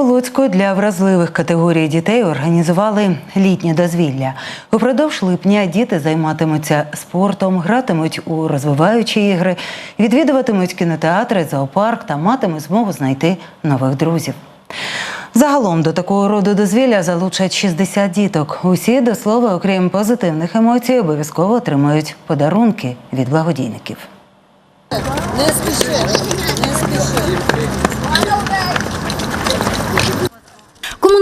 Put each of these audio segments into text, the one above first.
У для вразливих категорій дітей організували літнє дозвілля. Упродовж липня діти займатимуться спортом, гратимуть у розвиваючі ігри, відвідуватимуть кінотеатри, зоопарк та матимуть змогу знайти нових друзів. Загалом до такого роду дозвілля залучать 60 діток. Усі, до слова, окрім позитивних емоцій, обов'язково отримують подарунки від благодійників. Не спіши, не спіши.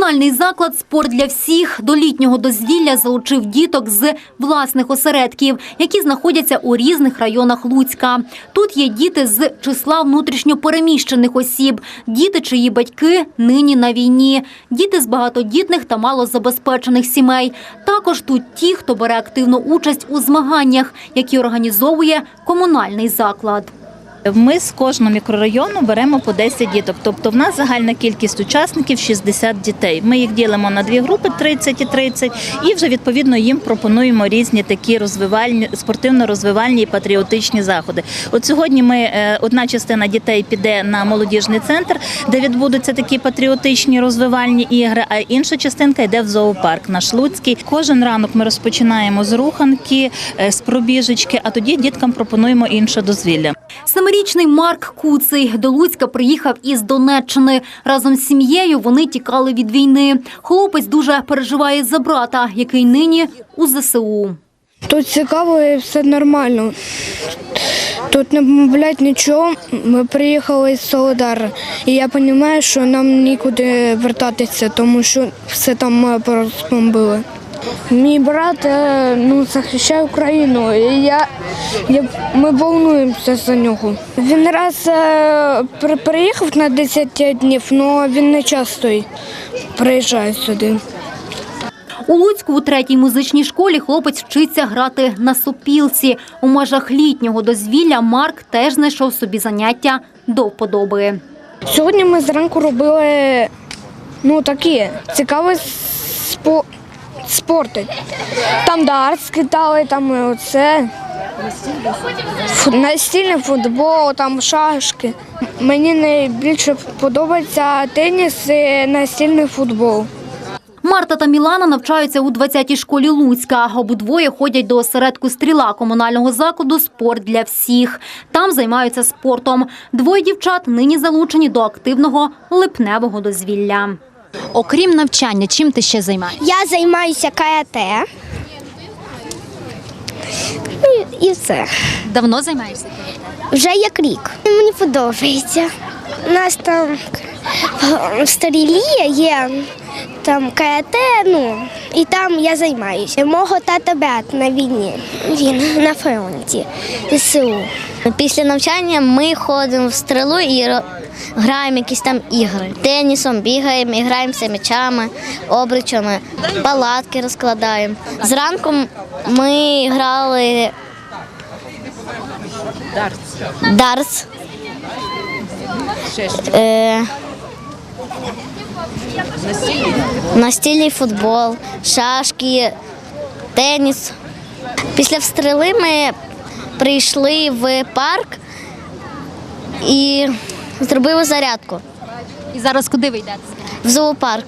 Комунальний заклад Спорт для всіх до літнього дозвілля залучив діток з власних осередків, які знаходяться у різних районах Луцька. Тут є діти з числа внутрішньопереміщених осіб, діти, чиї батьки нині на війні, діти з багатодітних та малозабезпечених сімей. Також тут ті, хто бере активну участь у змаганнях, які організовує комунальний заклад. Ми з кожного мікрорайону беремо по 10 діток. Тобто в нас загальна кількість учасників 60 дітей. Ми їх ділимо на дві групи 30 і 30, і вже відповідно їм пропонуємо різні такі розвивальні спортивно-розвивальні і патріотичні заходи. От сьогодні ми е, одна частина дітей піде на молодіжний центр, де відбудуться такі патріотичні розвивальні ігри. А інша частинка йде в зоопарк наш Луцький. Кожен ранок ми розпочинаємо з руханки, е, з пробіжечки, а тоді діткам пропонуємо інше дозвілля. Семирічний Марк Куций до Луцька приїхав із Донеччини. Разом з сім'єю вони тікали від війни. Хлопець дуже переживає за брата, який нині у ЗСУ. Тут цікаво і все нормально. Тут не мовлять нічого. Ми приїхали з Солодара. І я розумію, що нам нікуди вертатися, тому що все там розбомбили. Мій брат е, ну, захищає Україну, і я, я, ми волнуємося за нього. Він раз е, при- приїхав на 10 днів, але він не часто приїжджає сюди. У Луцьку у третій музичній школі хлопець вчиться грати на сопілці. У межах літнього дозвілля Марк теж знайшов собі заняття до вподоби. Сьогодні ми зранку робили ну, такі цікаві спо... спорти. Там дартс кидали, там оце. Настільний футбол, там шашки. Мені найбільше подобається теніс і настільний футбол. Марта та Мілана навчаються у 20-й школі Луцька. Обидвоє ходять до осередку стріла комунального закладу Спорт для всіх. Там займаються спортом. Двоє дівчат нині залучені до активного липневого дозвілля. Окрім навчання, чим ти ще займаєшся? Я займаюся карате. Ну, і все. Давно займаєшся? Вже як рік. Мені подобається. У нас там в стрілі є там карате, ну, і там я займаюся. Мого тата брат на війні. Він на фронті ЗСУ. Після навчання ми ходимо в стрілу і граємо якісь там ігри. Тенісом бігаємо, і граємося м'ячами, обручами, палатки розкладаємо. Зранку ми грали дартс. Е, Настільний футбол, шашки, теніс. Після встріли ми прийшли в парк і зробили зарядку І зараз куди ви йдете? в зоопарк.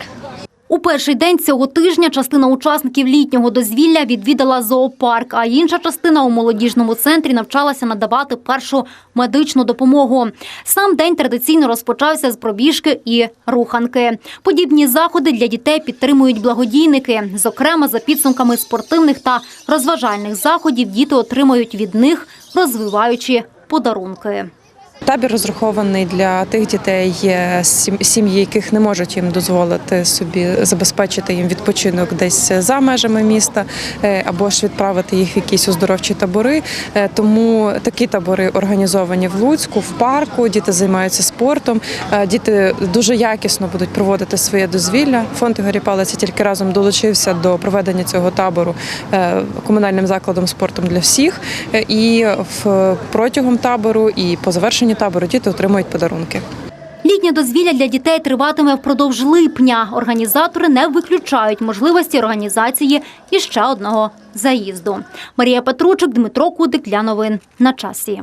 У перший день цього тижня частина учасників літнього дозвілля відвідала зоопарк, а інша частина у молодіжному центрі навчалася надавати першу медичну допомогу. Сам день традиційно розпочався з пробіжки і руханки. Подібні заходи для дітей підтримують благодійники. Зокрема, за підсумками спортивних та розважальних заходів діти отримають від них розвиваючі подарунки. Табір розрахований для тих дітей, е, сім'ї, яких не можуть їм дозволити собі забезпечити їм відпочинок десь за межами міста, е, або ж відправити їх в якісь оздоровчі табори. Е, Тому такі табори організовані в Луцьку, в парку. Діти займаються спортом. Діти дуже якісно будуть проводити своє дозвілля. Фонд Ігоря Палиця тільки разом долучився до проведення цього табору комунальним закладом спортом для всіх. І протягом табору і по завершенню табору діти отримують подарунки. Літнє дозвілля для дітей триватиме впродовж липня. Організатори не виключають можливості організації іще одного заїзду. Марія Петручик, Дмитро Кудик для новин на часі.